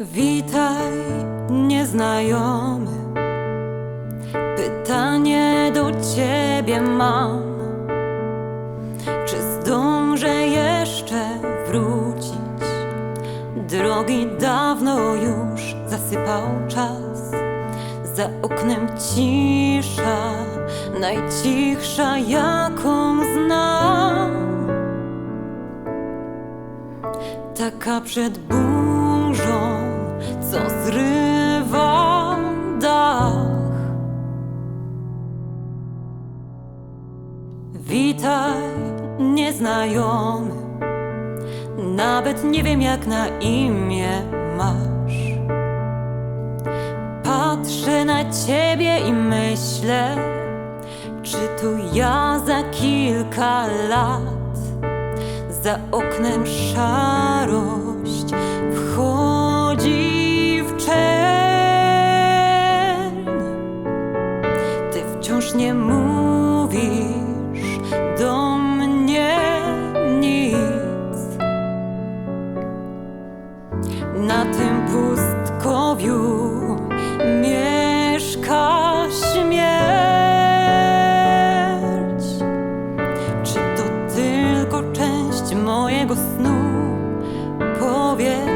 Witaj, nieznajomy. Pytanie do ciebie mam. Czy zdążę jeszcze wrócić? Drogi dawno już zasypał czas. Za oknem cisza, najcichsza jaką znam. Taka przed burzą, co zrywa dach. Witaj, nieznajomy. Nawet nie wiem, jak na imię masz. Patrzę na ciebie i myślę, czy to ja za kilka lat. Za oknem szarość wchodzi wciąż nie mówisz do mnie nic. Na tym pustkowiu mieszka śmierć. Czy to tylko część mojego snu? Powiedz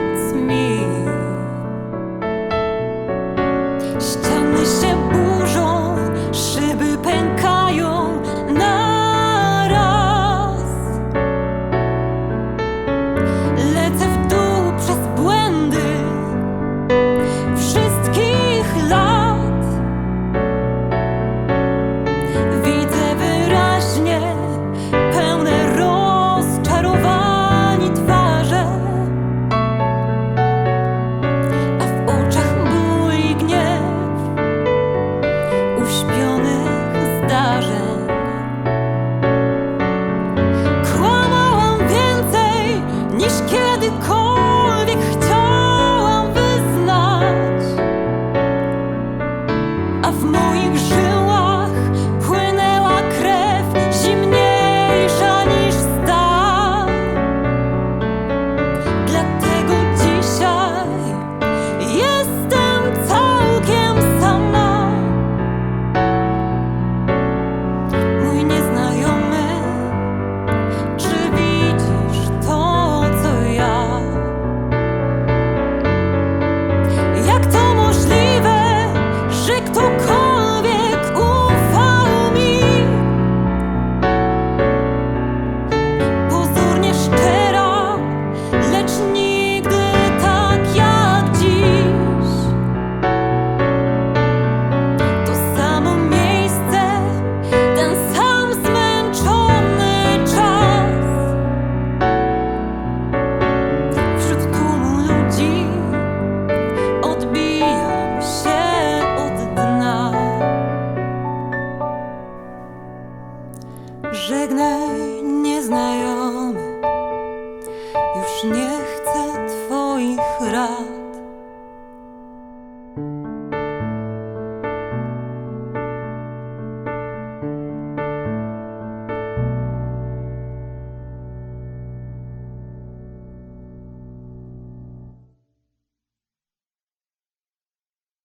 а в моих життях.